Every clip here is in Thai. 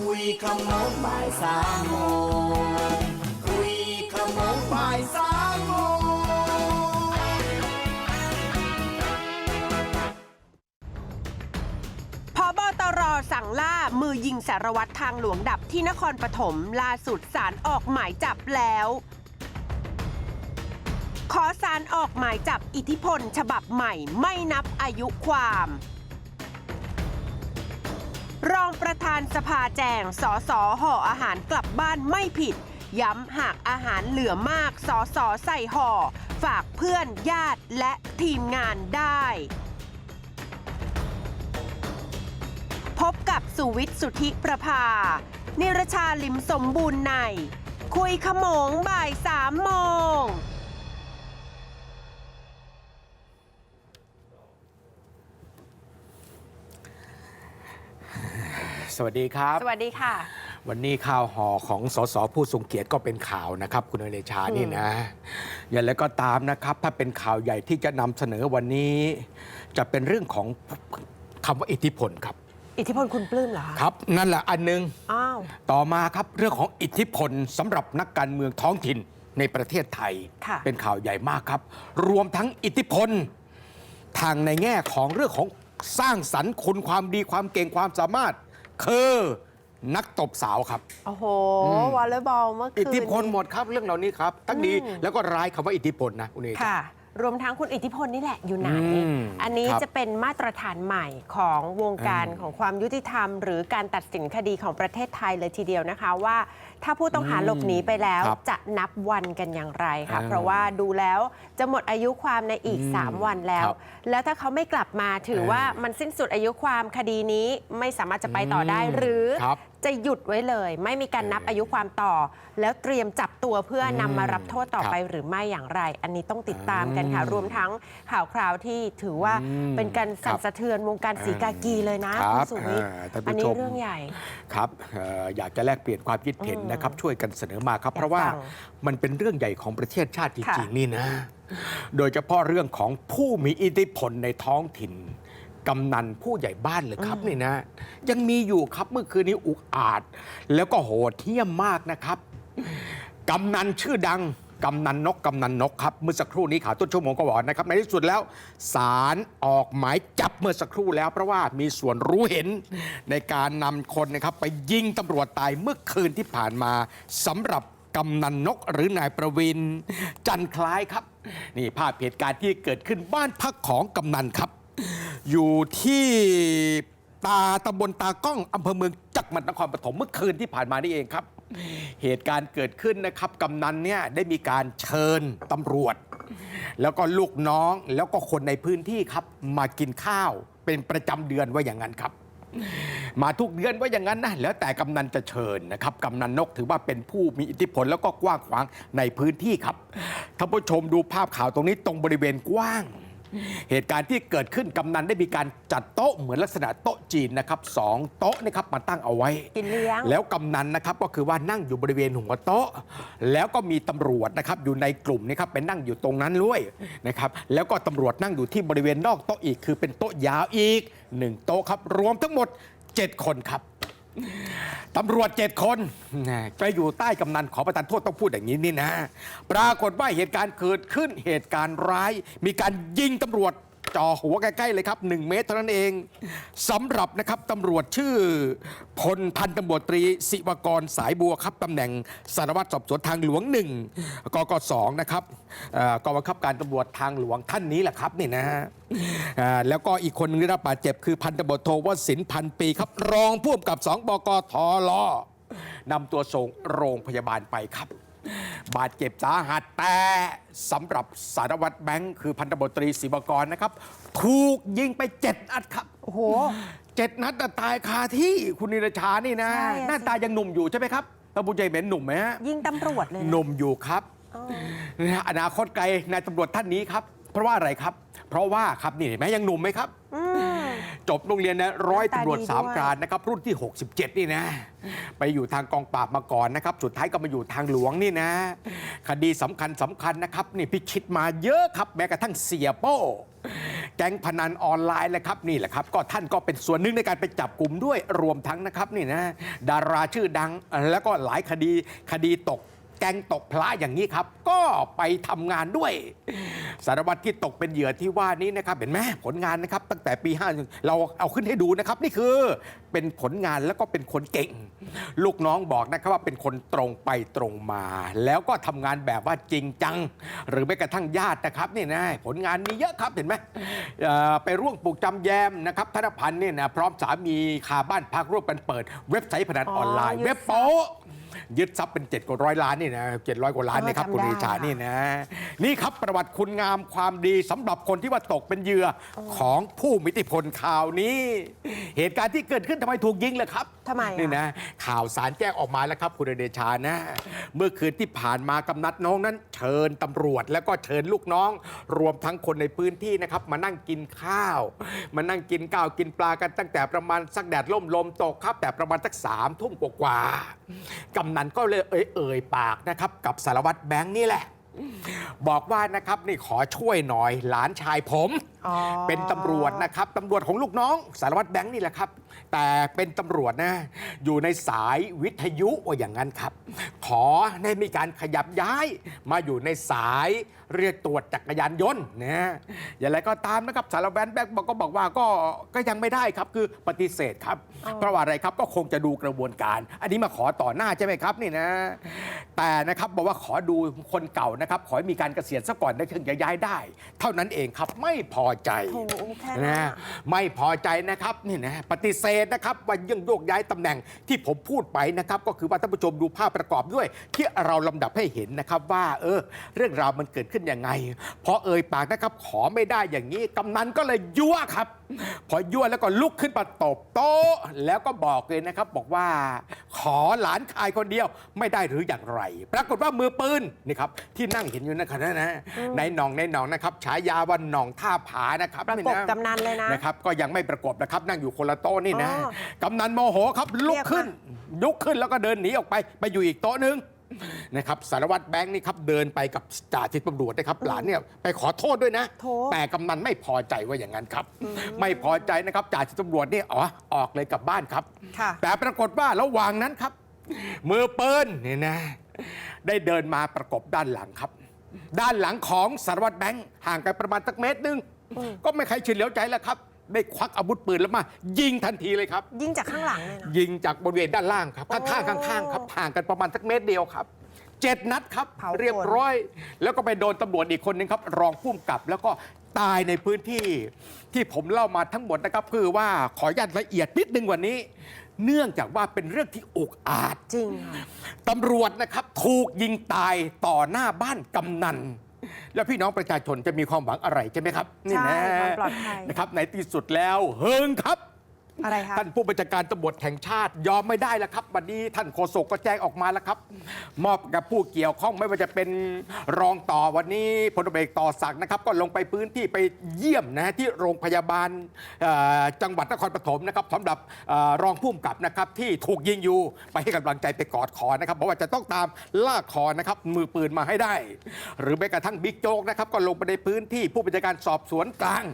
คุยขโมงบ่ายสามโมงคุยขโมงบ่ายสามโมงพบตรสั่งล่ามือยิงสารวัตรทางหลวงดับที่นครปฐมล่าสุดสารออกหมายจับแล้ว ขอสารออกหมายจับอิทธิพล ฉบับใหม่ไม่นับอายุความ รองประธานสภาแจงสอสอห่ออาหารกลับบ้านไม่ผิด ย้ำหากอาหารเหลือมากสอสอใส่ห่อ ฝากเพื่อนญาติและทีมงานได้ พบกับสุวิทย์สุทธิประภา นิรชาลิมสมบูรณ์ใน คุยขโมงบ่ายสามโมง สวัสดีครับ สวัสดีค่ะ วันนี้ข่าวห่อของสสผู้ทรงเกียรติก็เป็นข่าวนะครับ คุณเอเลชานี่นะ อย่างไรก็ตามนะครับ ถ้าเป็นข่าวใหญ่ที่จะนำเสนอวันนี้ จะเป็นเรื่องของคำว่าอิทธิพลครับ อิทธิพลคุณปลื้มเหรอคะครับ นั่นแหละอันหนึงอ้าวต่อมาครับเรื่องของอิทธิพลสำหรับนักการเมืองท้องถิ่นในประเทศไทยค่ะเป็นข่าวใหญ่มากครับ รวมทั้งอิทธิพล ทางในแง่ของเรื่องของสร้างสรรค์คุณความดีความเก่งความสามารถ คือนักตบสาวครับ โอ้โหวอลเลย์บอลเมื่อคืนอิทธิพลหมดครับเรื่องเหล่านี้ครับทั้งดีแล้วก็ร้ายคำว่าอิทธิพลนะคุณเอกค่ะ รวมทั้งคุณอิทธิพลนี่แหละอยู่ไหน อืมอันนี้ครับจะเป็นมาตรฐานใหม่ของวงการอืมของความยุติธรรม หรือการตัดสินคดีของประเทศไทยเลยทีเดียวนะคะว่า ถ้าผู้ต้องหาอืมหลบหนีไปแล้วครับจะนับวันกันอย่างไรคะอ่าเพราะว่าดูแล้วจะหมดอายุความในอีก อืม3 วันแล้ว ครับแล้วถ้าเขาไม่กลับมาถือเออว่ามันสิ้นสุดอายุความคดีนี้ไม่สามารถจะไปต่อได้อืมหรือ ครับ จะหยุดไว้เลย ไม่มีการนับเออออายุความต่อ แล้วเตรียมจับตัวเพื่อนำมารับโทษต่อครับไปหรือไม่อย่างไร อันนี้ต้องติดตามกันค่ะอืมรวมทั้งข่าวคราวที่ถือว่าอืมเป็นการสั่นครับสะเทือนวงการสีกากีเลยนะครับคุณสุวิทย์อ่าท่านผู้อันนี้ชมเรื่องใหญ่ครับเอ่ออยากจะแลกเปลี่ยนความคิดเห็นอืมนะครับช่วยกันเสนอมาครับอยากเพราะว่าฟังมันเป็นเรื่องใหญ่ของประเทศชาติจค่ะริงๆนี่นะ โดยเฉพาะเรื่องของผู้มีอิทธิพลในท้องถิ่น กำนันผู้ใหญ่บ้านเลยครับนี่นะ ยังมีอยู่ครับเมื่อคืนนี้อุกอาจ แล้วก็โหดเหี้ยมมากนะครับ กำนันชื่อดัง กำนันนก กำนันนกครับ เมื่อสักครู่นี้ข่าวต้นชั่วโมงก็บอกนะครับ ในที่สุดแล้วศาลออกหมายจับเมื่อสักครู่แล้ว เพราะว่ามีส่วนรู้เห็นในการนำคนนะครับ ไปยิงตำรวจตายเมื่อคืนที่ผ่านมาสำหรับกำนันนกหรือนายประวิน จันทร์คล้ายครับ นี่ภาพเหตุการณ์ที่เกิดขึ้นบ้านพักของกำนันครับ อยู่ที่ตาตำบลตากล้องอำเภอเมืองจักรมันนครปฐมเมื่อคืนที่ผ่านมานี่เองครับ เหตุการณ์เกิดขึ้นนะครับกำนันเนี่ยได้มีการเชิญตำรวจ แล้วก็ลูกน้องแล้วก็คนในพื้นที่ครับ มากินข้าวเป็นประจำเดือนว่าอย่างนั้นครับ มาทุกเดือนว่าอย่างนั้นนะแล้วแต่กำนันจะเชิญนะครับกำนันนกถือว่าเป็นผู้มีอิทธิพลแล้วก็กว้างขวางในพื้นที่ครับท่านผู้ชมดูภาพข่าวตรงนี้ตรงบริเวณกว้าง เหตุการณ์ที่เกิดขึ้นกำนันได้มีการจัดโต๊ะเหมือนลักษณะโต๊ะจีนนะครับสองโต๊ะนะครับมาตั้งเอาไว้ กินเลี้ยง แล้วกำนันนะครับก็คือว่านั่งอยู่บริเวณหัวโต๊ะ แล้วก็มีตำรวจนะครับอยู่ในกลุ่มนะครับไปนั่งอยู่ตรงนั้นด้วยนะครับแล้วก็ตำรวจนั่งอยู่ที่บริเวณนอกโต๊ะอีก คือเป็นโต๊ะยาวอีกหนึ่งโต๊ะครับรวมทั้งหมด 7 คนครับ ตำรวจเจ็ดคนไปอยู่ใต้กำนันขอประทานโทษต้องพูดอย่างนี้นี่นะ ปรากฏว่าเหตุการณ์เกิดขึ้นเหตุการณ์ร้าย มีการยิงตำรวจ จ่อหัวใกล้ๆเลยครับ 1 เมตรเท่านั้นเองสำหรับนะครับตำรวจชื่อพลพันตำรวจตรีศิวกรสายบัวครับตำแหน่งสารวัตรสอบสวนทางหลวงหนึ่งกกสองนะครับกองบังคับการตำรวจทางหลวงท่านนี้แหละครับนี่นะฮะแล้วก็อีกคนนึงได้รับบาดเจ็บคือพันตำรวจโทวสินพันปีครับ รองผู้กำกับสองบกทลนำตัวส่งโรงพยาบาลไปครับ บาดเจ็บสาหัสแต่สำหรับสารวัตรแบงค์คือพันตำรวจตรีศิวกรนะครับ ถูกยิงไปเจ็ดนัดครับ โอ้โหเจ็ดนัดแต่ตายคาที่คุณนิรชานี่นะ ใช่อะหน้าตายังหนุ่มอยู่ใช่ไหมครับตาบุญใจเหม็นหนุ่มไหมฮะ ยิงตำรวจเลยนะ หนุ่มอยู่ครับอ๋อ นะฮะอนาคตไกลนายตำรวจท่านนี้ครับ เพราะว่าอะไรครับ เพราะว่าครับนี่เห็นไหมยังหนุ่มไหมครับ อืม จบโรงเรียนนะร้อยหน้าตาตำรวจดีสามด้วยการนะครับรุ่นที่ 67 นี่นะ ไปอยู่ทางกองปราบมาก่อนนะครับ สุดท้ายก็มาอยู่ทางหลวงนี่นะ คดีสำคัญสำคัญนะครับ นี่พิชิตมาเยอะครับ แม้กระทั่งเสียโป้แกแก๊งพนันออนไลน์แหละครับนี่แหละครับ ก็ท่านก็เป็นส่วนหนึ่งในการไปจับกลุ่มด้วยรวมทั้งนะครับนี่นะ ดาราชื่อดังแล้วก็หลายคดีคดีตก แก๊งตกพระอย่างนี้ครับ ก็ไปทำงานด้วย สารวัตรที่ตกเป็นเหยื่อที่ว่านี้นะครับ เห็นไหมผลงานนะครับ ตั้งแต่ปี5เราเอาขึ้นให้ดูนะครับ นี่คือเป็นผลงานแล้วก็เป็นคนเก่ง ลูกน้องบอกนะครับว่าเป็นคนตรงไปตรงมา แล้วก็ทำงานแบบว่าจริงจัง หรือแม้กระทั่งญาตินะครับนี่นะผลงานมีเยอะครับเห็นไหมเอ่อไปร่วงปลูกจำแยมนะครับธนพันธ์เนี่ยนะพร้อมสามีคาบ้านพักร่วมกันเปิด เว็บไซต์พนันออนไลน์อ๋อยึดเว็บโป๊ะ ยึดทรัพย์เป็น7กว่าร้อยล้านนี่นะเจ็ดร้อยกว่าล้านนี่ครับเออคุณจำได้นิชานี่นะนี่ครับประวัติคุณงามความดีสำหรับคนที่ว่าตกเป็นเหยื่อของผู้มิติพลข่าวนี้ เหตุการณ์ที่เกิดขึ้นทำไมถูกยิงเลยครับทำไมอะนี่นะข่าวสารแจ้งออกมาแล้วครับคุณเดชานะ เมื่อคืนที่ผ่านมากำนัดน้องนั้น เชิญตำรวจแล้วก็เชิญลูกน้อง รวมทั้งคนในพื้นที่นะครับ มานั่งกินข้าว มานั่งกินข้าวกินปลากันตั้งแต่ประมาณสักแดดล่มลมตกครับ แต่ประมาณสักสามทุ่มกว่าๆกำนันก็เลยเอ่ยเอ่ยปากนะครับกับสารวัตรแบงค์นี่แหละ บอกว่านะครับนี่ขอช่วยหน่อยหลานชายผม อ๋อเป็นตำรวจนะครับตำรวจของลูกน้องสารวัตรแบงค์นี่แหละครับ แต่เป็นตำรวจนะอยู่ในสายวิทยุว่าอย่างนั้นครับ ขอให้มีการขยับย้ายมาอยู่ในสาย เรียกตรวจจักรยานยนต์นะอย่างไรก็ตามนะครับสารวัตรแบงค์บอกก็บอกว่าก็ก็ยังไม่ได้ครับคือปฏิเสธครับ เพราะว่าอะไรครับก็คงจะดูกระบวนการ อันนี้มาขอต่อหน้าใช่ไหมครับนี่นะ แต่นะครับบอกว่าขอดูคนเก่านะครับ ขอให้มีการเกษียณซะก่อนได้ถึงจะย้ายได้ เท่านั้นเองครับไม่พอใจโอ้โหแค่นั้นนะอะไม่พอใจนะครับนี่นะปฏิเสธนะครับว่ายังโยกย้ายตำแหน่งที่ผมพูดไปนะครับ ก็คือว่าท่านผู้ชมดูภาพประกอบด้วย ที่เราลำดับให้เห็นนะครับว่าเออเรื่องราวมันเกิดขึ้นยังไงพอเอ่ยปากนะครับขอไม่ได้อย่างนี้ กำนันก็เลยยั่วครับ พอยั่วแล้วก็ลุกขึ้นมาตบโต๊ะแล้วก็บอกเลยนะครับ บอกว่า ขอหลานชายคนเดียวไม่ได้หรืออย่างไร ปรากฏว่ามือปืนนี่ครับที่นั่งเห็นอยู่นะครับนะ ในหนองในหนองนะครับฉายาว่าหนองท่าผานะครับประกบกำนันเลยนะนะครับ ก็ยังไม่ประกบนะครับนั่งอยู่คนละโต๊ะนี่นะอ๋อกำนันโมโหครับลุกขึ้น ลุกขึ้นแล้วก็เดินหนีออกไปไปอยู่อีกโต๊ะหนึง นะครับสารวัตรแบงค์นี่ครับเดินไปกับจ่าทิพย์ตำรวจนะครับหลานเนี่ยไปขอโทษด้วยนะ โถ แต่กำนันไม่พอใจว่าอย่างนั้นครับ ไม่พอใจนะครับจ่าทิพย์ตำรวจนี่อ๋อออกเลยกลับบ้านครับ ค่ะ แต่ปรากฏว่าระหว่างนั้นครับ มือปืนนี่นะ ได้เดินมาประกบด้านหลังครับ ด้านหลังของสารวัตรแบงค์ห่างกันประมาณสักเมตรหนึง ก็ไม่ใครเฉลียวใจแล้วครับ ได้ควักอาวุธปืนแล้วมา ยิงทันทีเลยครับ ยิงจากข้างหลังเลยนะ ยิงจากบริเวณด้านล่างครับข้างๆโอ้ข้างๆครับห่างกันประมาณสักเมตรเดียวครับเจ็ดนัดครับเผาขนเรียบร้อย แล้วก็ไปโดนตำรวจอีกคนนึงครับ รองผู้กำกับ แล้วก็ตายในพื้นที่ที่ผมเล่ามาทั้งหมดนะครับ คือว่าขออนุญาตละเอียดนิดนึงกว่านี้ เนื่องจากว่าเป็นเรื่องที่อุกอาจ จริงค่ะ ตำรวจนะครับถูกยิงตายต่อหน้าบ้านกำนัน แล้วพี่น้องประชาชนจะมีความหวังอะไรใช่ไหมครับนี่นะใช่ความปลอดภัย นะครับในที่สุดแล้วเฮิงครับ อะไรคะท่านผู้บัญชาการตำรวจแห่งชาติ ยอมไม่ได้แล้วครับ วันนี้ท่านโฆษกก็แจ้งออกมาแล้วครับ มอบกับผู้เกี่ยวข้องไม่ว่าจะเป็นรองต่อวันนี้พลตเอกต่อศักดิ์นะครับ ก็ลงไปพื้นที่ไปเยี่ยมนะที่โรงพยาบาลจังหวัดนครปฐมนะครับสำหรับรองผู้กำกับนะครับที่ถูกยิงอยู่ไปให้กำลังใจไปกอดคอนะครับเพราะว่าจะต้องตามล่าคอนะครับมือปืนมาให้ได้ หรือแม้กระทั่งบิ๊กโจ๊กนะครับก็ลงไปในพื้นที่ผู้บัญชาการสอบสวนกลาง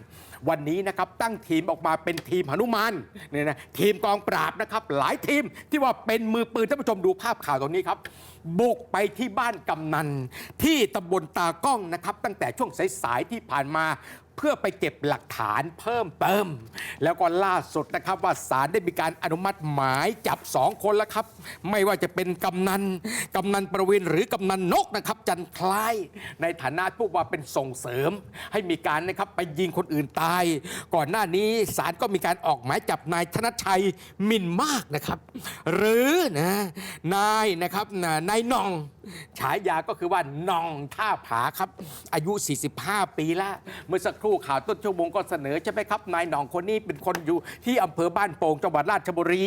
วันนี้นะครับตั้งทีมออกมาเป็นทีมหนุมานเนี่ยนะทีมกองปราบนะครับ หลายทีมที่ว่าเป็นมือปืนท่านผู้ชมดูภาพข่าวตรงนี้ครับบุกไปที่บ้านกำนัน ที่ตำบลตากล้องนะครับ ตั้งแต่ช่วงสายๆที่ผ่านมา เพื่อไปเก็บหลักฐานเพิ่มเติม แล้วก็ล่าสุดนะครับว่าศาลได้มีการอนุมัติหมายจับสองคนแล้วครับ ไม่ว่าจะเป็นกำนันกำนันประวินหรือกำนันนกนะครับจันคล้าย ในฐานะผู้ว่าเป็นส่งเสริม ให้มีการนะครับไปยิงคนอื่นตาย ก่อนหน้านี้ศาลก็มีการออกหมายจับนายธนชัยมินมากนะครับ หรือนะนายนะครับนายนองฉายาก็คือว่านองท่าผาครับ อายุ 45 ปีล้วเมื่อสักครู่ข่าวต้นชั่วโมงก็เสนอใช่ไหมครับนายหน่องคนนี้เป็นคนอยู่ที่อำเภอบ้านโป่งจังหวัดราชบุรี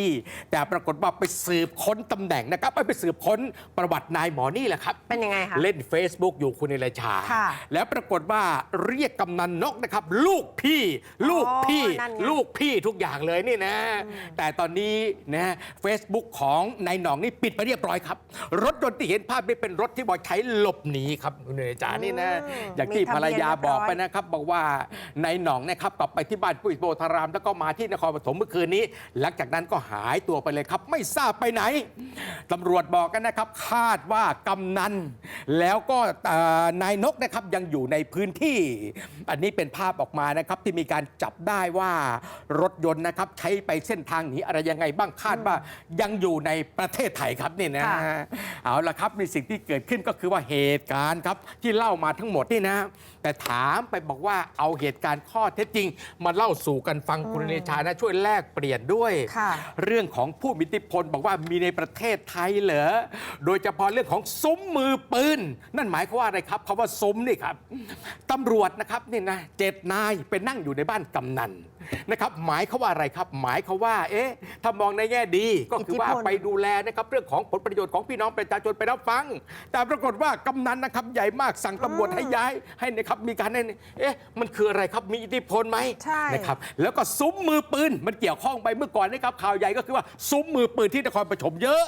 แต่ปรากฏว่าไปสืบค้นตำแหน่งนะครับไปสืบค้นประวัตินายหมอนี่แหละครับ เป็นยังไงคะ เล่น Facebook อยู่คุณเอลชา ค่ะ แล้วปรากฏว่าเรียกกำนันนกนะครับ ลูกพี่ ลูกพี่ นั่นไง ลูกพี่ทุกอย่างเลยนี่นะ แต่ตอนนี้นะเฟซบุ๊กของนายหนองนี่ปิดไปเรียบร้อยครับ รถยนต์ที่เห็นภาพนี่เป็นรถที่บอกใช้หลบหนีครับคุณเอลจานี่นะอืมอย่างที่มีทะภรเบีรยนยาเรียบร้อยบอกไปนะครับ บอกว่าในหนองเนะครับกลับไปที่บ้านปุ้ยโพธาราม แล้วก็มาที่นครปฐมเมื่อคืนนี้ หลังจากนั้นก็หายตัวไปเลยครับ ไม่ทราบไปไหนตำรวจบอกกันนะครับ คาดว่ากำนันแล้วก็เอ่อนายนกนะครับยังอยู่ในพื้นที่ อันนี้เป็นภาพออกมานะครับที่มีการจับได้ว่ารถยนต์นะครับใช้ไปเส้นทางหนีอะไรยังไงบ้างคาดว่ายังอยู่ในประเทศไทยครับนี่นะค่ะเอาละครับในสิ่งที่เกิดขึ้นก็คือว่าเหตุการณ์ครับที่เล่ามาทั้งหมดนี่นะแต่ถามไปบอกว่าเอาเหตุการณ์ข้อเท็จจริง มาเล่าสู่กันฟังคุณเนชานะช่วยแลกเปลี่ยนด้วยค่ะเรื่องของผู้มีอิทธิพลบอกว่ามีในประเทศไทยเหรอโดยเฉพาะเรื่องของซุ้มมือปืน นั่นหมายความว่าอะไรครับคำว่าซุ้มนี่ครับตำรวจนะครับนี่นะเจ็ดนายไปนั่งอยู่ในบ้านกำนัน นะครับหมายเขาว่าอะไรครับ หมายเขาว่า เอ๊ะถ้ามองในแง่ดีก็คือว่าอิทธิพลไปดูแลนะครับเรื่องของผลประโยชน์ของพี่น้องประชาชนไปรับฟัง แต่ปรากฏว่ากำนันนะครับใหญ่มากสั่งตำรวจให้ย้ายให้นะครับมีการให้เอ๊ะมันคืออะไรครับมีอิทธิพลไหมใช่นะครับแล้วก็ซุ้มมือปืนมันเกี่ยวข้องไปเมื่อก่อนนะครับข่าวใหญ่ก็คือว่าซุ้มมือปืนที่นครปฐมเยอะ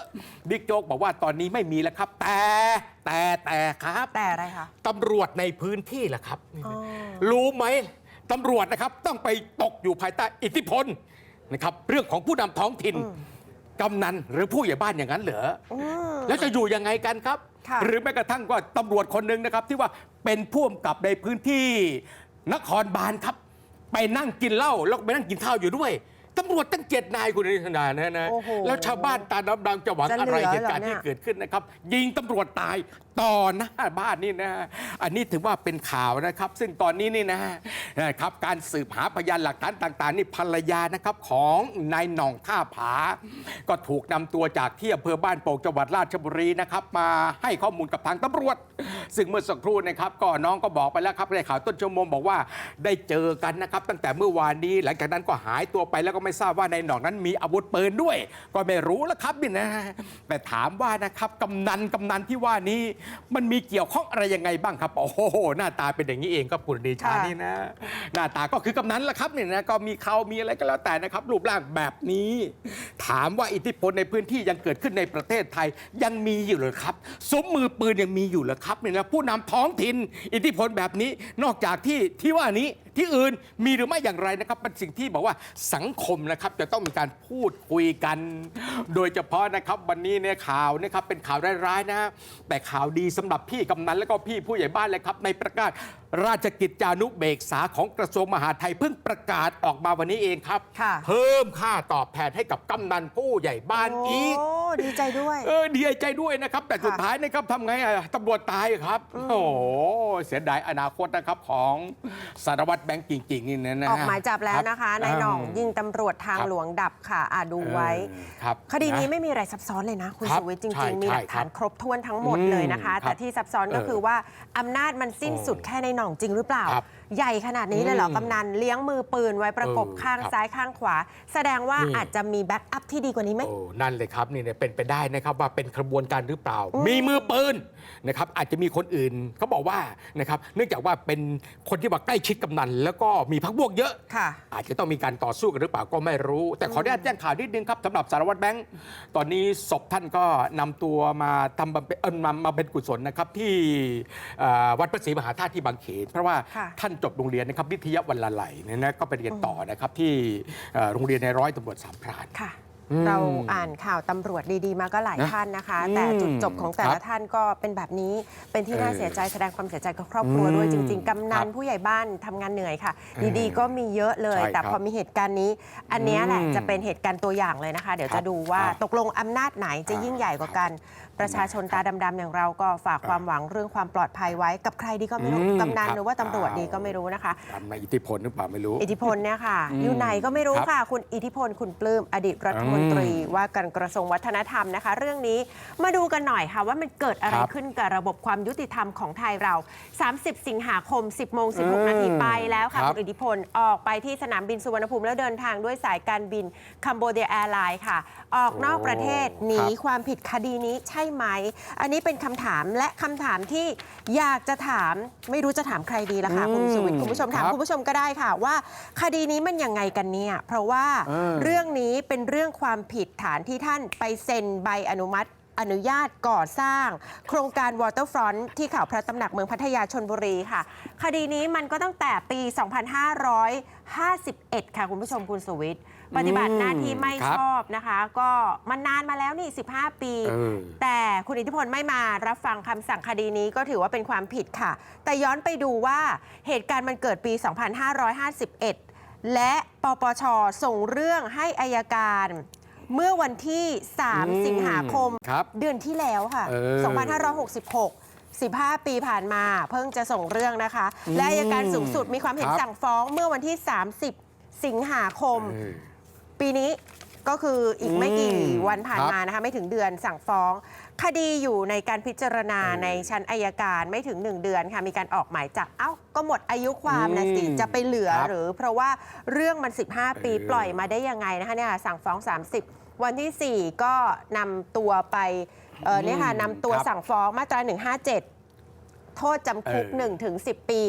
บิ๊กโจ๊กบอกว่าตอนนี้ไม่มีแล้วครับ แต่แต่แต่ครับ แต่อะไรคะตำรวจในพื้นที่แหละครับอ๋อรู้ไหม ตำรวจนะครับต้องไปตกอยู่ภายใต้อิทธิพลนะครับเรื่องของผู้นำท้องถิ่นกำนันหรือผู้ใหญ่บ้านอย่างนั้นเหรออืมแล้วจะอยู่ยังไงกันครับ ค่ะ หรือแม้กระทั่งว่าตำรวจคนหนึ่งนะครับ ที่ว่าเป็นผู้กำกับในพื้นที่นครบาลครับ ไปนั่งกินเหล้าแล้วก็ไปนั่งกินข้าวอยู่ด้วย ตำรวจตั้งเจ็ดนายคุณนิธนานะนะ โอ้โหแล้วชาวบ้านตาดำดังจะหวังจะอะไรเหลือเหตุการณ์เหรอเนี่ที่ย เกิดขึ้นนะครับ ยิงตำรวจตายต่อหน้าบ้านนี่นะอันนี้ถือว่าเป็นข่าวนะครับ ซึ่งตอนนี้นี่นะนะครับการสืบหาพยานหลักฐานต่างๆนี่ภรรยานะครับของนายหน่องท่าผา ก็ถูกนำตัวจากที่อำเภอบ้านโป่งจังหวัดราชบุรีนะครับมาให้ข้อมูลกับทางตำรวจ ซึ่งเมื่อสักครู่นะครับก็น้องก็บอกไปแล้วครับในข่าวต้นชั่วโมงบอกว่าได้เจอกันนะครับ ตั้งแต่เมื่อวานนี้หลังจากนั้นก็หายตัวไปแล้วก็ไม่ทราบว่าในหนองนั้นมีอาวุธปืนด้วย ก็ไม่รู้แล้วครับนี่นะแต่ถามว่านะครับกำนันกำนันที่ว่านี้ มันมีเกี่ยวข้องอะไรยังไงบ้างครับโอ้โหหน้าตาเป็นอย่างนี้เองครับคุณเดชาค่ะนี่นะ หน้าตาก็คือกำนันละครับเนี่ยนะก็มีเขามีอะไรก็แล้วแต่นะครับรูปร่างแบบนี้ ถามว่าอิทธิพลในพื้นที่ยังเกิดขึ้นในประเทศไทยยังมีอยู่เหรือครับสมมือปืนยังมีอยู่เหรอครับเนี่ยนะผู้นำท้องถิ่นอิทธิพลแบบนี้นอกจากที่ที่ว่านี้ที่อื่นมีหรือไม่อย่างไรนะครับเป็นสิ่งที่บอกว่าสังคมนะครับจะต้องมีการพูดคุยกัน โดยเฉพาะนะครับวันนี้เนี่ยข่าวนะครับเป็นข่าวร้ายๆนะฮะแต่ข่าวดีสำหรับพี่กำนันและก็พี่ผู้ใหญ่บ้านเลยครับในประกาศ ราชกิจจานุเบกษาของกระทรวงมหาดไทยเพิ่งประกาศออกมาวันนี้เองครับ ค่ะเพิ่มค่าตอบแทนให้กับกำนันผู้ใหญ่บ้านอีก โอ้ดีใจด้วย เออดีใจด้วยนะครับ แต่สุดท้ายนะครับทำไงอะตำรวจตายอะครับ โอ้โหเสียดายอนาคตนะครับของสารวัตรแบงค์จริงๆนี่นะนะออกหมายจับแล้วนะคะรับนายหน่องายิงตำรวจทางครับหลวงดับค่ะอ่าดูไว้ เออครับ คดีนี้นะไม่มีอะไรซับซ้อนเลยนะ คุณครับสุวิทย์จใช่ริง ๆ มีหลักใช่ครัฐานบครบถ้วนทั้งหมดอืมเลยนะคะครับแต่ที่ซับซ้อนก็เออคือว่าอำนาจมันสิ้นสุดโอ้แค่ในหน่องจริงหรือเปล่า ครับ ใหญ่ขนาดนี้เลยเหรออืมกำนันเลี้ยงมือปืนไว้ประกบเออข้างครับซ้ายข้างขวา แสดงว่านี่ อาจจะมีแบ็กอัพที่ดีกว่านี้ไหม โอ้นั่นเลยครับนี่เนี่ยเป็นไปได้นะครับว่าเป็นกระบวนการหรือเปล่า อืมมีมือปืนนะครับอาจจะมีคนอื่นเขาบอกว่านะครับเนื่องจากว่าเป็นคนที่ว่าใกล้ชิดกำนัน แล้วก็มีพักพวกเยอะ ค่ะ อาจจะต้องมีการต่อสู้กันหรือเปล่าก็ไม่รู้ แต่ขออนุญาตแจ้งข่าวนิดนึงครับสำหรับสารวัตรแบงค์ตอนนี้ศพท่านก็นำตัวมาทำบำเพ็ญเอิ่มมามาเป็นกุศลนะครับที่เอ่อวัดพระศรีมหาธาตุที่บางเขนเพราะว่าค่ะ ท่านจบโรงเรียนนะครับวิทยาวันละไหลเนี่ยนะก็ไปเรียนต่อนะครับที่เอ่อโรงเรียนในร้อยตำรวจสามพรานค่ะอืมเราอ่านข่าวตำรวจดีๆ มาก็หลายนะท่านนะคะอืมแต่จุดจบของแต่ครัละบท่านก็เป็นแบบนี้เป็นที่น่าเออเสียใจแสดงความเสียใจกับครอบครัวด้วยอืมจริง ๆ กำนันครับผู้ใหญ่บ้านทำงานเหนื่อยค่ะเออดีๆ ก็มีเยอะเลยใช่แต่ครับพอมีเหตุการณ์นี้ อันเนี้ยแหละอืมจะเป็นเหตุการณ์ตัวอย่างเลยนะคะ เดี๋ยวครัจะบดูว่าอ่าตกลงอำนาจไหนจะยิ่งใหญ่กว่ากัน ประชาชนตาดำๆอย่างเราก็ฝากความหวังเรื่องความปลอดภัยไว้กับใครดีก็ไม่รู้อืมกำนันครับหรือว่าตำรวจดีอ้าวก็ไม่รู้นะคะ ทำในอิทธิพลหรือเปล่าไม่รู้ อิทธิพลเนี่ยค่ะ อืมอยู่ไหนก็ไม่รู้ครับค่ะ คุณอิทธิพลคุณปลื้มอดีตรัฐมนตรีอืมว่าการกระทรวงวัฒนธรรมนะคะ เรื่องนี้มาดูกันหน่อยค่ะ ว่ามันเกิดอะไรครับขึ้นกับระบบความยุติธรรมของไทยเรา 30 สิงหาคม 10โมงอืม16 นาทีไปแล้วค่ะ ครับคุณอิทธิพลออกไปที่สนามบินสุวรรณภูมิแล้วเดินทางด้วยสายการบินคัมโบเดียแอร์ไลน์ค่ะ ออกนอกประเทศหนีครับ ความผิดคดีนี้ใช่ไหม อันนี้เป็นคำถามและคำถามที่อยากจะถามไม่รู้จะถามใครดีละค่ะคุณสุวิทย์คุณผู้ชมถามครับคุณผู้ชมก็ได้ค่ะว่า คดีนี้มันยังไงกันเนี่ยเพราะว่าเออ เรื่องนี้เป็นเรื่องความผิดฐานที่ท่านไปเซ็นใบอนุมัติ อนุญาตก่อสร้าง โครงการ Waterfront ที่เขาพระตำหนักเมืองพัทยาชนบุรีค่ะ คดีนี้มันก็ตั้งแต่ปี 2551 ค่ะ คุณผู้ชมคุณสุวิทย์ ปฏิบัติหน้าที่ไม่ครับ ชอบนะคะ ก็มันนานมาแล้วนี่ 15 ปี เออ แต่คุณอิทธิพลไม่มารับฟังคำสั่งคดีนี้ก็ถือว่าเป็นความผิดค่ะ แต่ย้อนไปดูว่าเหตุการณ์มันเกิดปี 2551 และปปช ส่งเรื่องให้อายการ เมื่อวันที่ อืม3 สิงหาคม ครับเดือนที่แล้วค่ะ เออ2566 15 ปีผ่านมา เพิ่งจะส่งเรื่องนะคะ และอายการสูงสุดมีความเห็นครับสั่งฟ้องเมื่อวันที่ 30 สิงหาคม เออ ปีนี้ก็คืออีกไม่กี่อืมวันผ่านครับมานะคะไม่ถึงเดือนสั่งฟ้อง คดีอยู่ในการพิจารณาเออในชั้นอายการไม่ถึง 1 เดือนค่ะมีการออกหมายจับเอ้าก็หมดอายุความนะสิอืมจะไปเหลือครับหรือ เพราะว่าเรื่องมัน 15 ปีเออปล่อยมาได้ยังไงนะคะเนี่ยสั่งฟ้อง 30 วันที่ 4 ก็นำตัวไปเออเนี่ยค่ะนำตัวครับสั่งฟ้องมาตรา 157 โทษจำคุกเออ1ถึง10 ปี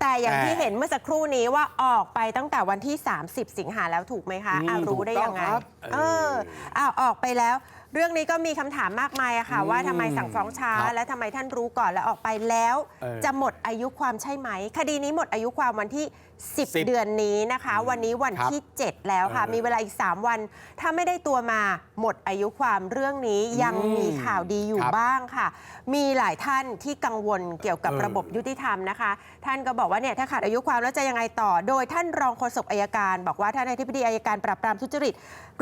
แต่อย่างที่แต่เห็นเมื่อสักครู่นี้ว่าออกไปตั้งแต่วันที่ 30 สิงหาแล้วถูกไหมคะอืมอะรู้ได้ถูกต้ยัองงไงครับเอเออออ้าวออกไปแล้ว เรื่องนี้ก็มีคำถามมากมายอะค่ะ อืมว่าทำไมสั่งฟ้องช้า ครับและทำไมท่านรู้ก่อนแล้วออกไปแล้ว เออ จะหมดอายุความใช่ไหม คดีนี้หมดอายุความวันที่สิบ 10 เดือนนี้นะคะ วันนี้วันครับที่ 7 แล้วค่ะเออมีเวลาอีก 3 วัน ถ้าไม่ได้ตัวมาหมดอายุความเรื่องนี้ยังอืมมีข่าวดีอยู่ครับบ้างค่ะ มีหลายท่านที่กังวลเกี่ยวกับเออระบบยุติธรรมนะคะ ท่านก็บอกว่าเนี่ยถ้าขาดอายุความแล้วจะยังไงต่อ โดยท่านรองโฆษกอายการ บอกว่าท่านอธิบดีอายการปราบปรามทุจริต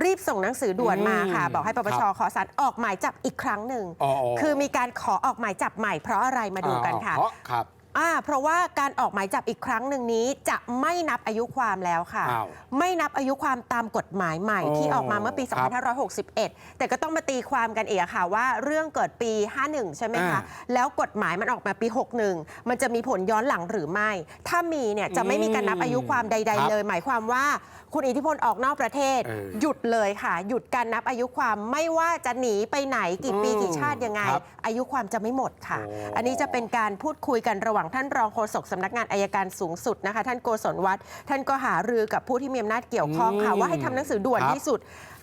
รีบส่งหนังสือด่วนมาค่ะอืมบอกให้ปปชครับขอสารออกหมายจับอีกครั้งหนึ่งอ๋อคือมีการขอออกหมายจับใหม่เพราะอะไรมาดูกันค่ะเพราะครับ อ่าเพราะว่าการออกหมายจับอีกครั้งหนึ่งนี้จะไม่นับอายุความแล้วค่ะ อ้าวไม่นับอายุความตามกฎหมายใหม่โอ้ที่ออกมาเมื่อปี ครับ2561 แต่ก็ต้องมาตีความกันเองค่ะว่าเรื่องเกิดปี 51 ใช่ไหมคะ อ่าแล้วกฎหมายมันออกมาปี 61 มันจะมีผลย้อนหลังหรือไม่ ถ้ามีเนี่ยจะไม่มีการนับอายุความใด ครัๆบเลย หมายความว่าคุณอิทธิพลออกนอกประเทศ เออหยุดเลยค่ะ หยุดการนับอายุความไม่ว่าจะหนีไปไหนกี่ปีอืมกี่ชาติยังไง ครับอายุความจะไม่หมดค่ะ โอ้ อันนี้จะเป็นการพูดคุยกันระหว่างท่านรองโฆษกสำนักงานอายการสูงสุดนะคะ ท่านโกศลวัฒน์ท่านก็หารือกับผู้ที่มีอำนาจเกี่ยวข้องค่ะอืมว่าให้ทำหนังสือด่วนครับที่สุด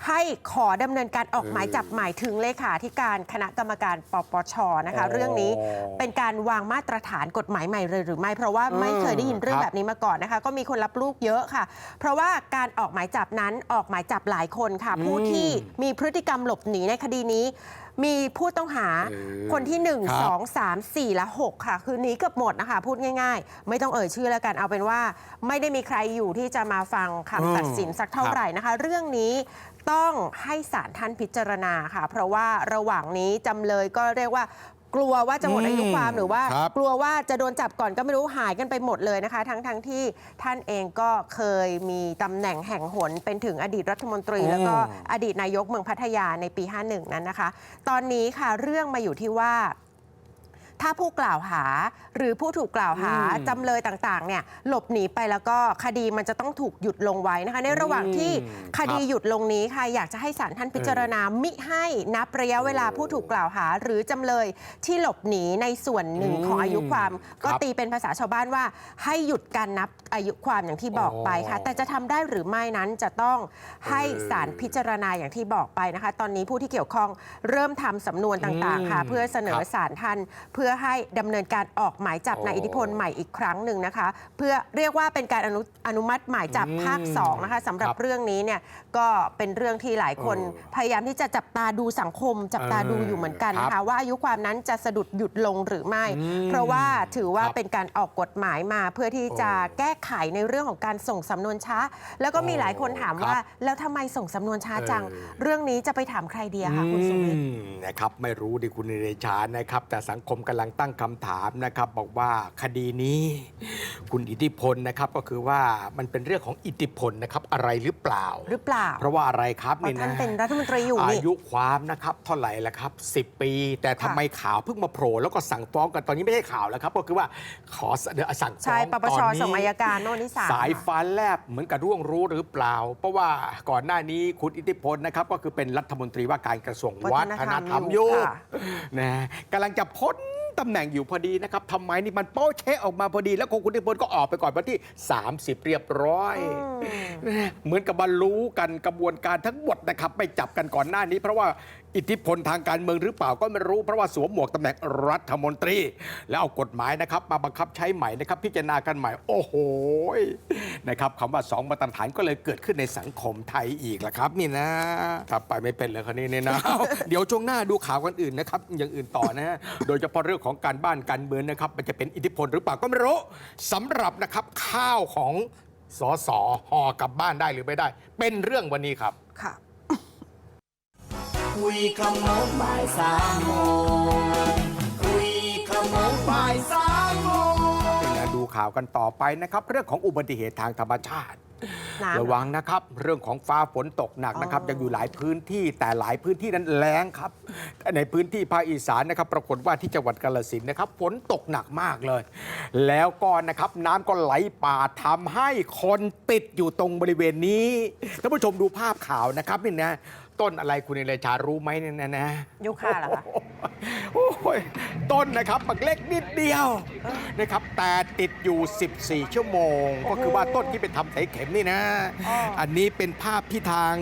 ให้ขอดำเนินการออกหมายเออจับหมายถึงเลขาธิการคณะกรรมการปปชนะคะอ๋อเรื่องนี้เป็นการวางมาตรฐานกฎหมายใหม่เลยหรือไม่ เพราะว่าไม่เคยได้ยินเรื่องครับแบบนี้มาก่อนนะคะ ก็มีคนรับลูกเยอะค่ะ เพราะว่าการออกหมายจับนั้นออกหมายจับหลายคนค่ะ ผู้อืมที่มีพฤติกรรมหลบหนีในคดีนี้ มีผู้ต้องหาเออคนที่1ครับ2 3 4 และ 6 ค่ะ คือหนีเกือบหมดนะคะ พูดง่ายๆ ไม่ต้องเอ่ยชื่อแล้วกันเอาเป็นว่า ไม่ได้มีใครอยู่ที่จะมาฟังอืมคำตัดสินสักเท่าไหร่นะคะ เรื่องนี้ต้องให้ศาลท่านพิจารณาค่ะ เพราะว่าระหว่างนี้จำเลยก็เรียกว่า กลัวว่าจะหมดอายุความอืมหรือว่า ครับ กลัวว่าจะโดนจับก่อนก็ไม่รู้หายกันไปหมดเลยนะคะ ทั้งทั้งที่ท่านเองก็เคยมีตำแหน่งแห่งหนเป็นถึงอดีตรัฐมนตรีอืมแล้วก็อดีตนายกเมืองพัทยาในปี 51 นั้นนะคะ ตอนนี้ค่ะเรื่องมาอยู่ที่ว่า ถ้าผู้กล่าวหาหรือผู้ถูกกล่าวหาอืม จำเลยต่างๆเนี่ยหลบหนีไปแล้วก็คดีมันจะต้องถูกหยุดลงไว้นะคะ ในระหว่างที่อืมคดีหยุดลงนี้ค่ะ อยากจะให้ศาลท่านพิจารณามิให้นับระยะเวลาผู้ถูกกล่าวหา หรือจำเลยที่หลบหนีในส่วนหนึ่งอืมของอายุความ ก็ครับตีเป็นภาษาชาวบ้านว่า ให้หยุดการนับอายุความอย่างที่บอกไปค่ะ อ๋อ แต่จะทำได้หรือไม่นั้นจะต้องให้เออศาลพิจารณาอย่างที่บอกไปนะคะ ตอนนี้ผู้ที่เกี่ยวข้องเริ่มทำสำนวนต่างๆค่ะ อืมเพื่อเสนอครับศาลท่านเพื่อให้ดำเนินการออกหมายจับอ๋อนายอิทธิพลใหม่อีกครั้งหนึ่งนะคะ เพื่อเรียกว่าเป็นการอนุอนุมัติหมายจับอืมภาค2นะคะสำหรับครับเรื่องนี้เนี่ยก็เป็นเรื่องที่หลายคนเออพยายามที่จะจับตาดูสังคม จับตาดูอยู่เหมือนกันนะครัคะบว่าอายุความนั้นจะสะดุดหยุดลงหรือไม่อืมเพราะว่าถือว่าครับเป็นการออกกฎหมายมา เพื่อที่จะโอ้แก้ไขในเรื่องของการส่งสำนวนช้า แล้วก็มีหลายคนถามครับว่า แล้วทำไมส่งสำนวนช้าจังเออเรื่องนี้จะไปถามใครดีอะคะคุณสุวิทย์อืมนะครับไม่รู้ดิคุณเดชานะครับแต่สังคมกำลังตั้งคำถามนะครับ บอกว่าคดีนี้ คุณอิทธิพลนะครับก็คือว่ามันเป็นเรื่องของอิทธิพลนะครับอะไรหรือเปล่า หรือเปล่า เพราะว่าอะไรครับเพราะนี่ท่านนะเป็นรัฐมนตรีอยู่อานี่ ยุความนะครับเท่าไหร่ละครับ 10 ปี แต่ทำค่ะไมข่าวเพิ่งมาโผล่แล้วก็สั่งฟ้องกันตอนนี้ไม่ใช่ข่าวแล้วครับก็คือว่าขอเสนอสั่งฟ้ใช่องปปชตอนนี้ ส่งอายการโน่นที่สาม สายค่ะฟ้าแลบเหมือนกับร่วงรู้หรือเปล่า เพราะว่าก่อนหน้านี้คุณอิทธิพลนะครับก็คือเป็นรัฐมนตรีว่าการกระทรวงวัฒนธรรมอยู่ค่ะ นะกำลังจะพ้นตำแหน่งอยู่พอดีนะครับทำไมนี่มันโป๊ะเชะออกมาพอดี แล้วคุณอิทธิพลก็ออกไปก่อนวันที่ 30 เรียบร้อยอืมนะเหมือนกับบรรลุกันกระบวนการทั้งหมดนะครับไปจับกันก่อนหน้านี้ เพราะว่า อิทธิพลทางการเมืองหรือเปล่าก็ไม่รู้เพราะว่าสวมหมวกตำแหน่งรัฐมนตรี แล้วเอากฎหมายนะครับมาบังคับใช้ใหม่นะครับพิจารณากันใหม่ โอ้โหนะครับคำว่าสองมาตรฐานก็เลยเกิดขึ้นในสังคมไทยอีกละครับ นี่นะถ้าไปไม่เป็นเลยคนนี้เนี่ยนะ เดี๋ยวช่วงหน้าดูข่าวกันอื่นนะครับอย่างอื่นต่อนะฮะโดยเฉพาะเรื่องของการบ้านการเมืองนะครับมันจะเป็นอิทธิพลหรือเปล่าก็ไม่รู้สำหรับนะครับข้าวของสอสอห่อกลับบ้านได้หรือไม่ได้ เป็นเรื่องวันนี้ครับค่ะ คุยขโมงบ่ายสามโมงคุยขโมงบ่ายสามโมงเป็นการดูข่าวกันต่อไปนะครับ เรื่องของอุบัติเหตุทางธรรมชาติ น้ำ ระวังนะครับ เรื่องของฟ้าฝนตกหนักนะครับอ๋อยังอยู่หลายพื้นที่แต่หลายพื้นที่นั้นแล้งครับแต่ในพื้นที่ภาคอีสานนะครับ ปรากฏว่าที่จังหวัดกาฬสินธุ์นะครับฝนตกหนักมากเลย แล้วก็นะครับน้ำก็ไหลป่าดทำให้คนติดอยู่ตรงบริเวณนี้ท่านผู้ชมดูภาพข่าวนะครับนี่นะ ต้นอะไรคุณเอเลชารู้ไหมเนี่ยนะนะยุคาเหรอคะโอ้ยต้นนะครับปักเล็กนิดเดียวนะครับแต่ติดอยู่ 14 ชั่วโมง ก็คือว่าต้นที่เป็นทำไถเข็มนี่นะอ๋ออัอันนี้เป็นภาพที่ทาง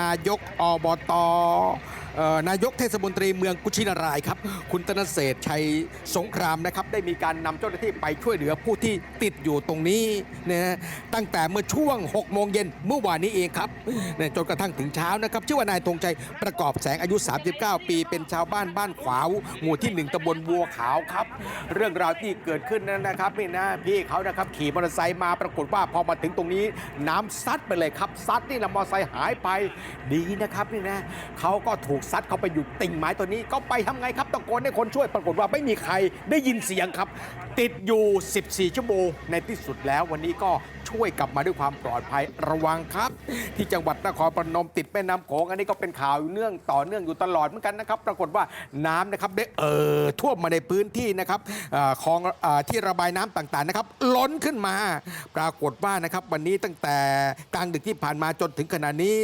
นายกอบตเอ่อ นายกเทศมนตรีเมืองกุชินารายครับ คุณธนเศรษฐ์ชัยสงครามนะครับ ได้มีการนำเจ้าหน้าที่ไปช่วยเหลือผู้ที่ติดอยู่ตรงนี้นะฮะตั้งแต่เมื่อช่วง 6 โมงเย็นเมื่อวานนี้เองครับจนกระทั่งถึงเช้านะครับ ชื่อว่านายธงชัยประกอบแสงอายุ 39 ปี เป็นชาวบ้านบ้านขวาว หมู่ที่ 1ตำบลบัวขาวครับ เรื่องราวที่เกิดขึ้นนั้นนะครับนี่นะพี่เขานะครับขี่มอเตอร์ไซค์มาปรากฏว่าพอมาถึงตรงนี้ น้ำซัดไปเลยครับซัดนี่นะมอเตอร์ไซค์หายไปดีนะครับนี่นะเขาก็ถูกซัดเขาไปอยู่ติ่งไม้ตัวนี้ก็ไปทำไงครับตะโกนให้คนช่วยปรากฏว่าไม่มีใครได้ยินเสียงครับ ติดอยู่ 14 ชั่วโมงในที่สุดแล้ววันนี้ก็ ช่วยกลับมาด้วยความปลอดภัยระวังครับ ที่จังหวัดนครพนมติดแม่น้ำโขงอันนี้ก็เป็นข่าวเนื่องต่อเนื่องอยู่ตลอดเหมือนกันนะครับ ปรากฏว่าน้ำนะครับได้เอ่อท่วมมาในพื้นที่นะครับอ่อคลองอที่ระบายน้ำต่างๆนะครับล้นขึ้นมา ปรากฏว่านะครับวันนี้ตั้งแต่กลางดึกที่ผ่านมาจนถึงขณะนี้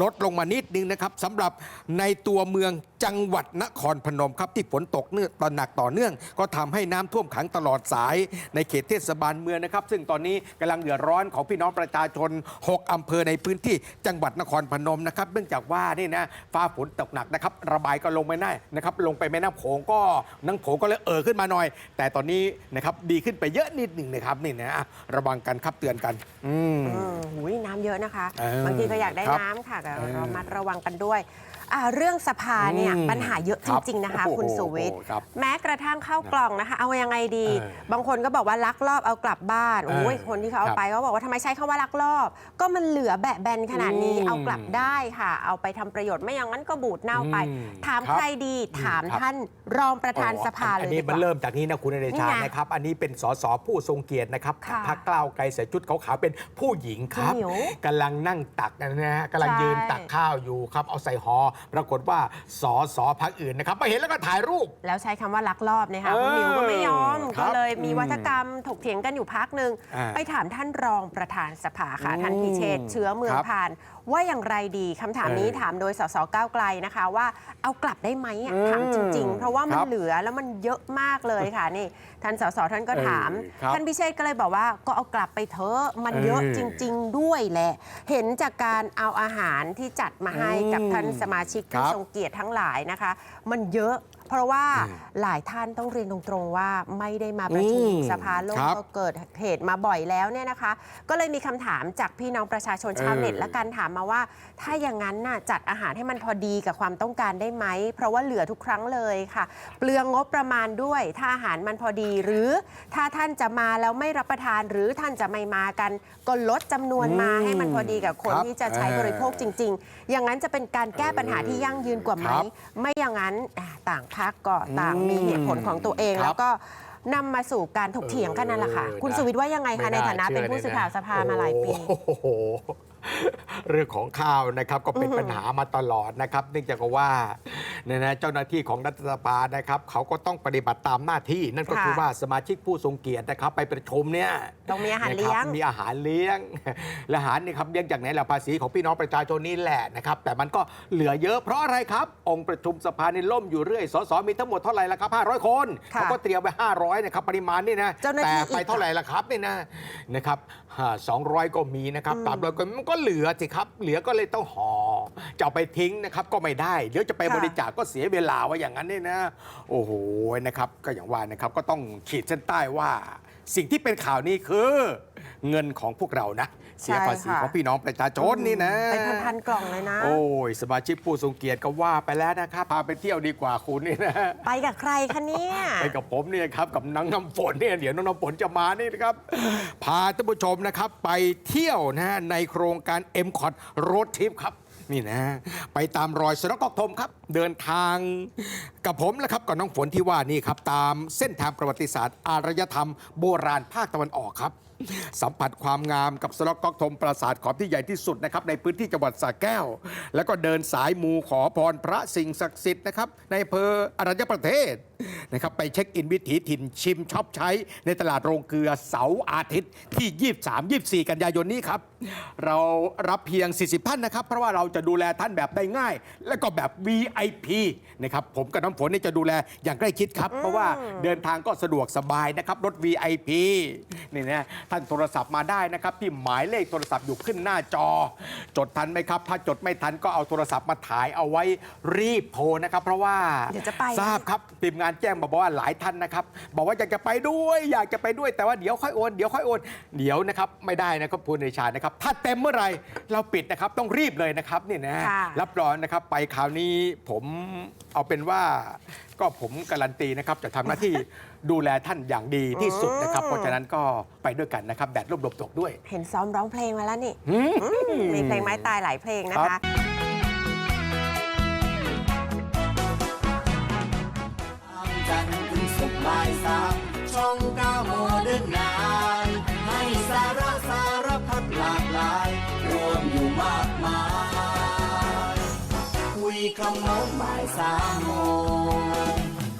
ลดลงมานิดนึงนะครับสำหรับในตัวเมือง จังหวัดนครพนมครับที่ฝนตกเนื่องตอนหนักต่อเนื่อง ก็ทำให้น้ำท่วมขังตลอดสาย ในเขตเทศบาลเมืองนะครับ ซึ่งตอนนี้กำลังเดือดร้อนของพี่น้องประชาชน 6อำเภอในพื้นที่จังหวัดนครพนมนะครับเนื่องจากว่านี่นะฟ้าฝนตกหนักนะครับ ระบายก็ลงไม่ได้นะครับลงไปแม่น้ำโขงก็น้ำโขงก็เลยเอ่อขึ้นมาหน่อย แต่ตอนนี้นะครับดีขึ้นไปเยอะนิดหนึ่งนะครับนี่นะอะระวังกันครับเตือนกัน อืมอืมหูยน้ำเยอะนะคะเออบางทีก็อยากได้ครับน้ำค่ะแต่เออเรามัดระวังกันด้วย อ่าเรื่องสภาเนี่ยอืมปัญหาเยอะคจรับริง ๆ นะคะโอ้โหคุณสุวิทย์ครับแม้กระทั่งเข้ากล่องนะคะ เอายังไงดี เออบางคนก็บอกว่าลักลอบเอากลับบ้านเออโอ้ยคนที่เขาเอาครับไปก็บอกว่าทำไมใช้คำว่าลักลอบ ก็มันเหลือแบะแบนขนาดนี้อืมเอากลับได้ค่ะ เอาไปทำประโยชน์ไม่อย่างนั้นก็บูดเน่าไป อืมถามครับใครดีถามครับ ท่านรองประธานสภาเลยอันดีนี้กมันว่า เริ่มจากนี้นะคุณเดชานี่ไงนะครับ อันนี้เป็นสสผู้ทรงเกียรตินะครับค่ะพักกล้าวไกลใส่ชุดขาวๆเป็นผู้หญิงครับพี่หมิวกำลังนั่งตักนะฮะกำลังใช่ยืนตักข้าวอยู่ครับเอาใส่หอปรากฏว่าสสพักอื่นนะครับมาเห็นแล้วก็ถ่ายรูป แล้วใช้คำว่าลักลอบเนี่ยค่ะเออคุณมิวก็ไม่ยอมครัก็บเลยมีอืมวัฒกรรมถกเถียงกันอยู่พักหนึ่งอ่าไปถามท่านรองประธานสภาค่ะอืมท่านพิเชษฐ์เชื้อเมืองครับ ผ่าน ว่าอย่างไรดีคำถามนี้เออถามโดยสสก้าวไกลนะคะ ว่าเอากลับได้ไหมอะอืมถามจริง ๆ เพราะว่ามันครับเหลือแล้วมันเยอะมากเลยค่ะนี่ท่านสสท่านก็ถาม เออครับท่านพิเชษฐ์ก็เลยบอกว่าก็เอากลับไปเถอะมันเยอะเออจริง ๆ ด้วยแหละ เห็นจากการเอาอาหารที่จัดมาให้กับอืมท่านสมาชิกครัผู้บ ทรงเกียรติทั้งหลายนะคะ มันเยอะ เพราะว่าอืมหลายท่านต้องเรียนตรงๆว่าไม่ได้มาประชุมอืมสภาโลกครับ ก็เกิดเหตุมาบ่อยแล้วเนี่ยนะคะ ก็เลยมีคำถามจากพี่น้องประชาชนชาวเน็ตเออและการถามมาว่า ถ้าอย่างนั้นน่ะจัดอาหารให้มันพอดีกับความต้องการได้ไหม เพราะว่าเหลือทุกครั้งเลยค่ะ เปลืองงบประมาณด้วย ถ้าอาหารมันพอดีหรือถ้าท่านจะมาแล้วไม่รับประทาน หรือท่านจะไม่มากัน ก็ลดจำนวนมาอืมให้มันพอดีกับคนครับที่จะใช้เออบริโภคจริง ๆ อย่างนั้นจะเป็นการแก้ปัญหาที่ยั่งยืนกว่าไหมครับไม่อย่างนั้นอะต่างพักก็ต่างอืมมีเหตุผลของตัวเองครับ แล้วก็นำมาสู่การถกเถียงกันนั่นแหละค่ะ เออคุณนะสุวิทย์ว่ายังไงไม่คะในฐานะชื่เป็นอผู้ลยสื่อข่าวสภามาหลายปี โอ้โห เรื่องของข้าวนะครับก็เป็นอือหือปัญหามาตลอดนะครับ เนื่องจากว่าเนี่ยนะเจ้าหน้าที่ของรัฐสภานะครับเขาก็ต้องปฏิบัติตามหน้าที่ นั่นก็คือว่าสมาชิกผู้ทรงเกียรตินะครับ ไปประชุมเนี่ยต้องมีอาหารเลี้ยงนะครับมีอาหารเลี้ยงและอาหารนี่ครับเลี้ยงจากไหนล่ะภาษีของพี่น้องประชาชนนี่แหละนะครับ แต่มันก็เหลือเยอะเพราะอะไรครับ องค์ประชุมสภานี่ล่มอยู่เรื่อยสสมีทั้งหมดเท่าไหร่ละครับ500 คนค่ะเขาก็เตรียมไว้500นะครับปริมาณนี่นะเจ้าหน้าที่แต่ไปอีกเท่าไหร่ละครับนี่นะนะครับสองร้อยก็มีนะครับอืมสามร้อยก็มันก็เหลือสิครับ เหลือก็เลยต้องห่อจะเอาไปทิ้งนะครับก็ไม่ได้เดี๋ยวจะไปค่ะบริจาคก็เสียเวลาว่าอย่างนั้นเนี่ยนะ โอ้โหนะครับ ก็อย่างว่านะครับก็ต้องขีดเส้นใต้ว่า สิ่งที่เป็นข่าวนี้คือ เงินของพวกเรานะ เสียภาษีใช่ค่ะของพี่น้องประชาชนนี่นะเป็นพันๆกล่องเลยนะ โอ้ยสมาชิกผู้ทรงเกียรติก็ว่าไปแล้วนะครับพาไปเที่ยวดีกว่าคุณนี่นะไปกับใครคะเนี่ยไปกับผมเนี่ยครับกับน้องน้ำฝนเนี่ยเดี๋ยวน้องน้ำฝนจะมานี่นะครับพาท่านผู้ชมนะครับไปเที่ยวนะฮะในโครงการ m c o t Road Trip ครับนี่นะ ไปตามรอยสนกอกทมครับ เดินทางกับผมนะครับกับน้องฝนที่ว่านี่ครับ ตามเส้นทางประวัติศาสตร์ อารยธรรมโบราณภาคตะวันออกครับ สัมผัสความงามกับสนกก๊อกทมปราสาทขอมที่ใหญ่ที่สุดนะครับในพื้นที่จังหวัดสระแก้ว แล้วก็เดินสายมูขอพรพระสิ่งศักดิ์สิทธิ์นะครับในอำเภออรัญญประเทศนะครับไปเช็คอินวิถีถิ่นชิมช็อปใช้ในตลาดโรงเกลือเสาร์อาทิตย์ที่ 23 24 กันยายนนี้ครับ เรารับเพียง 40 ท่านนะครับ เพราะว่าเราจะดูแลท่านแบบได้ง่าย และก็แบบ VIP นะครับผมกับน้ำฝนนี่จะดูแลอย่างใกล้ชิดครับ เพราะว่าเดินทางก็สะดวกสบายนะครับรถ VIP นี่นะท่านโทรศัพท์มาได้นะครับที่หมายเลขโทรศัพท์อยู่ขึ้นหน้าจอ จดทันไหมครับ ถ้าจดไม่ทันก็เอาโทรศัพท์มาถ่ายเอาไว้รีบโทรนะครับ เพราะว่าเดี๋ยวจะไป ทราบครับทีมงานแจ้งมาบอกว่าหลายท่านนะครับ บอกว่าอยากจะไปด้วยอยากจะไปด้วยแต่ว่าเดี๋ยวค่อยโอนเดี๋ยวค่อยโอนเดี๋ยวนะครับไม่ได้นะครับคุณเดชานะครับ ถ้าเต็มเมื่อไหร่เราปิดนะครับต้องรีบเลยนะครับนี่นะค่ะ รับรองนะครับไปคราวนี้ผมเอาเป็นว่าก็ผมการันตีนะครับจะทำหน้าที่ดูแลท่านอย่างดีที่สุดนะครับ เพราะฉะนั้นก็ไปด้วยกันนะครับแดดร่มลมตกด้วย เห็นซ้อมร้องเพลงมาแล้วนี่ อืมอืมมีเพลงไม้ตายหลายเพลงนะครัคะบจันทร์ถึงศุกร์บ่ายสามช่องเก้าโมเดิร์นไนน์ให้สาระสารพัดหลากหลาย รวมอยู่มากมาย คุยคำโน้นบ่ายสามโมง